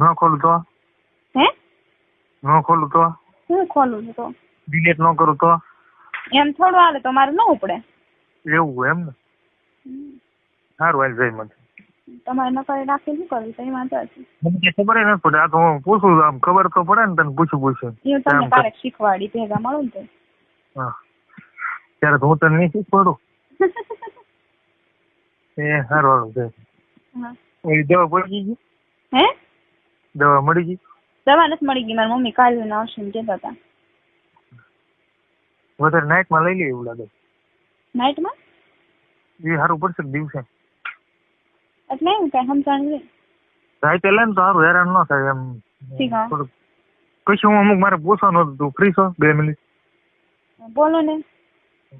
ન ખોલું તો હે ન ખોલું તો હું ખોલું તો ડિલીટ ન કરું તો એમ થોડું હાલે તો મારે ન ઉપડે એવું એમ ને સારું હાલ જઈ મને તમારે નકરી રાખી શું કરવું તો એ વાંધો છે મને ખબર નથી પડે આ તો હું પૂછું આમ ખબર તો પડે ને તને પૂછું પૂછું એ તમને ક્યારેક શીખવાડી ભેગા મળું ને હા ત્યારે હું તને નહીં શીખવાડું એ સારું હારું જય. ઓલી દવા પડી ગઈ હે દવા મળી ગઈ? દવા નથી મળી ગઈ. મારી મમ્મી કાલે ને આવશે ને કહેતા હતા. વધારે નાઇટમાં લઈ લે એવું લાગે. નાઇટમાં એ સારું પડશે દિવસે. એટલે એમ કઈ સમજણ નહીં. રાતે લે ને તો સારું હેરાન ન થાય એમ. થોડુંક. કશું હું અમુક મારે પૂછવાનું હતું તું ફ્રી છો? બે મિનિટ બોલો ને.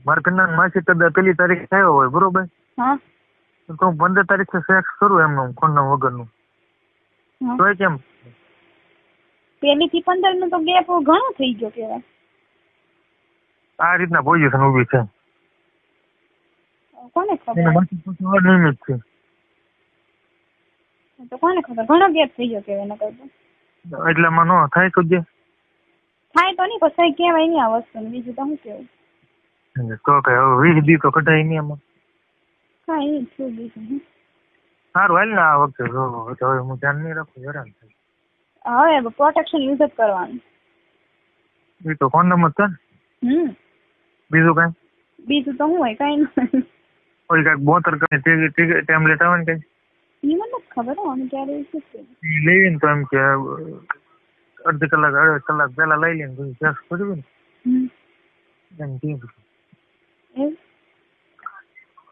મારા ઘરના માસી કદાચ પેલી તારીખ થયો હોય બરોબર? હા. તો હું પંદર તારીખે સેક્સ કરું એમનું ખોંડા વગરનું. તોય કેમ? પેલી થી પંદરનું તો ગેપ ઘણો થઈ ગયો કેવાય આ રીતના પોઝિશન ઊભી છે. કોને ખબર? નિયમિત છે. તો કોને ખબર? ઘણો ગેપ થઈ ગયો કેવાય નકર એટલે એટલામાં નો થાય કુજે જે થાય તો નહીં પછી કેવાય નહીં આ વસ્તુ બીજું તો શું કેવું તો કે હવે વીસ દી તો કઢાય નહીં આમાં. કાંઈ નહીં શું બીજું. સારું હાલ ને આ વખતે જો હવે હું ધ્યાન નહીં રાખું હેરાન થાય હવે પ્રોટેક્શન યુઝ જ કરવાનું. એ તો કોન્ડમ જ છે હમ. બીજું કઈ? બીજું તો શું હોય કઈ નહીં કોઈ કાંઈક બોતર કઈ ટેબ્લેટ આવે ને કઈ? એ મને ખબર હો ક્યારે કર્યું. લેવી ને તો એમ કે અડધી કલાક અડધી કલાક પહેલા લઈ લઈને પછી ટેસ્ટ કરવી ને. એમ કે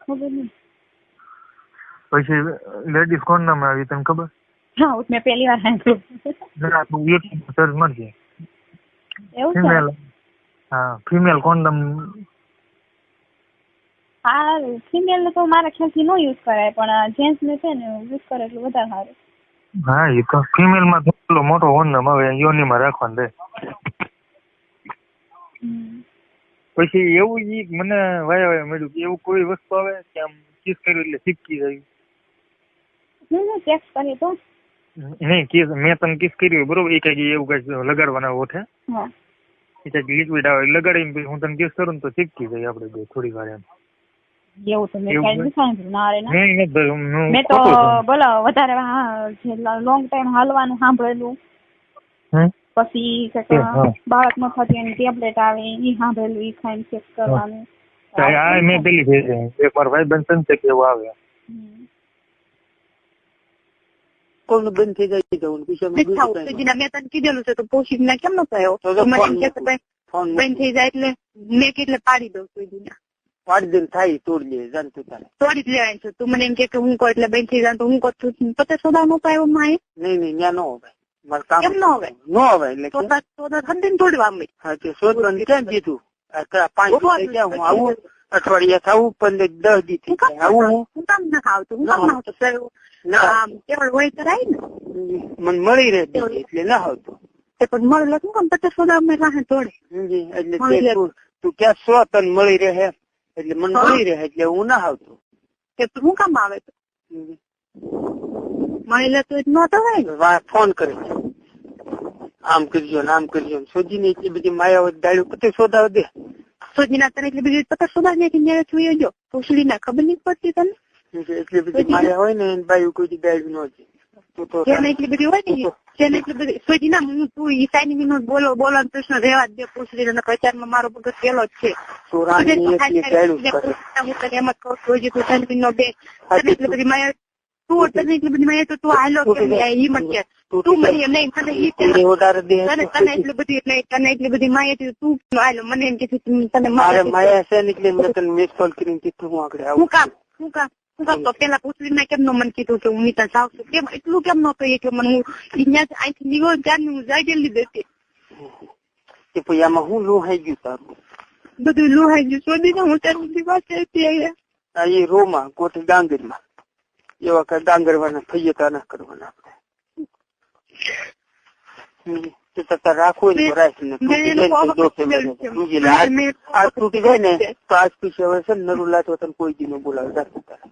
ખબર નહીં. પછી લેડીઝ કોન્ડમ આવી તને ખબર? હા મેં પહેલી વાર સાંભળ્યું. ના તું એક સર્ચ મારજે. એવું છે? ફિમેલ હા ફિમેલ કોન્ડમ હા ફિમેલ તો મારા ખ્યાલથી નો યુઝ કરાય પણ જેન્ટ્સ ને છે ને યુઝ કરે એટલું વધારે સારું. હા એ તો ફિમેલમાં તો પેલો મોટો કોન્ડમ યોની માં રાખવાનું રહે. પછી એવું જ મને વાયા વાયા મળ્યું કે એવું કોઈ વસ્તુ આવે કે આમ કિસ કર્યું એટલે ચીપકી જાય તો નહીં કિસ મેં તને કિસ કર્યું બરોબર? એ કઈ એવું કઈ લગાડવાના ઓઠે હા? એ લિક્વિડ આવે લગાડી હું તને કેસ કરું તો ચીપકી જાય આપણે બે થોડી વાર એમ. એવું તો મેં ક્યાંય સાંભળ્યું ના રે મેં તો બોલો વધારે લોંગ ટાઈમ હાલવાનું સાંભળેલું. પછી. બાળક ન એની ટેબ્લેટ આવે એ સાંભળેલું એ ખાઈને ચેક કરવાનું. મેં પેલી એક વાર ભાઈ બન સંચે કેવું આવે. કોનું બંધ થઈ જાય હું પૂછ્યા મેં તને કીધેલું છે તો પોષી ના કેમ ન થયો મને એમ કે બંધ થઈ જાય એટલે મેં કેટલે પાડી દઉં સુધીના પાડી દઉં થાય તોડ લે જાણતું તારે તોડી જ લેવાની છે તું મને એમ કે કે હું કહો એટલે બંધ થઈ જાય તો હું કહું પચાસ સોદા નો પાયો માં નહીં નહીં ત્યાં ન હોય કામ ન હોય ન હોય એટલે સોદા સોદા ખંડીને તોડવા મે હા તે શોધવાનું કેમ કીધું આ પાંચ હું આવું અઠવાડિયા થવું પંદર દસ દી થઈ જાય આવું હું કામ ના આવતું હું કામ ના. આવતું કેવળ હોય તો રાય ને. મને મળી રહે એટલે ના આવતું. તે પણ મળે શું કામ પચાસ સોદા અમે રાહે તોડે. એટલે તે ક્યાં સો તન મળી રહે એટલે મને મળી રહે એટલે હું ના આવતું. કે તું શું કામ આવે તો? મળી મળેલા તો ન તો હોય ફોન કરે આમ કરજો ને આમ કરજો ને. શોધીને એટલી બધી માયાવત ડાળ્યું પતે શોધાવ દે. સોજીના તને એટલે બીજી પચાસ ને કે ન્યાય જોઈએ જો પૂછડી ના ખબર નહીં પડતી તને એટલી બધી માયા હોય ને બાયું કોઈ દી ડાળ્યું ન છે તું તો જેને એટલી બધી હોય ને જેને એટલી બધી સોજી ના હું તું ઈ સાઈની નો બોલો બોલો પ્રશ્ન રહેવા જ દે પૂછડી ને પ્રચારમાં મારો પગ પેલો જ છે એમ જ કહું છું હજી તું સાઈની નો બે એટલી બધી માયા તું તને એટલી બધી માયા તો તું હાલો જાય ઈ કે તું મને એમ નહીં તને ઈ તીરે તને તને એટલી બધી નહીં તને એટલી બધી માય હતી તું હાલો મને એમ કે તને મારે માયા છે ને એટલે મેં તને મિસ કોલ કરીને કીધું હું આગળ આવું હું કામ હું કામ? તો પેલા પૂછડીને કેમ નો મન કીધું કે હું નીતા જાઉં છું? કેમ? એટલું કેમ નતો એ કે મને હું અહીંયા અહીંથી નીકળો ત્યાં હું જાઈ ગયેલી દેતી કે પછી આમાં હું લોહાઈ ગયું તારું? બધું લોહાઈ ગયું. શોધીને હું ત્યાં પાસે હતી અહીંયા એ રોમાં કોઠી ડાંગરમાં એવા કઈ ડાંગરવાના ફૈયતા ના કરવાના આપણે. હમ. તો તો તારે રાખવું તો રાખ ને. તૂટી જાય ને. આ- તૂટી જાય ને તો આજ પછી હવે છે નરું લાતો તને કોઈ દી ન બોલાવે. રાખવું તારે.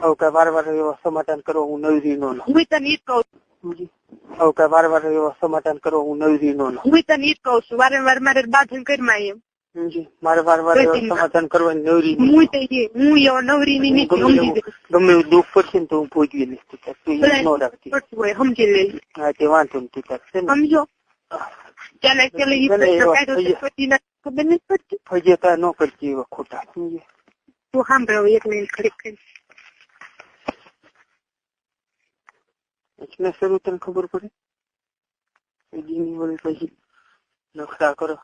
હવે કઈ વાર વાર એવા સમાધાન કરો હું નવરી નો હું તને ઈ કહું હવે કઈ વાર વાર એવા સમાધાન કરવા હું નવી નો હું તને ઈ જ કઉ છું. વારંવાર મારે બાધન કરી માં એમ મારે વાર વાર સમાધાન કરવાની નવરી હું હું એવો નવરી ની ગમે એવું દુઃખ પડશે ને તો હું ભોગવી લઈશ તું તાર. તું ન રાખતી સમજી લે હા તે વાંધો નહીં તું તાર. સમજો. ચાલે ના ખબર નથી પડતી? ફજે કાંઈ ન કરતી એવા ખોટા સમજી તું સાંભળો એક મિનિટ ખરી ખરી એટલે શરૂ તને ખબર પડે? દીની વળી પછી નખરા કરો.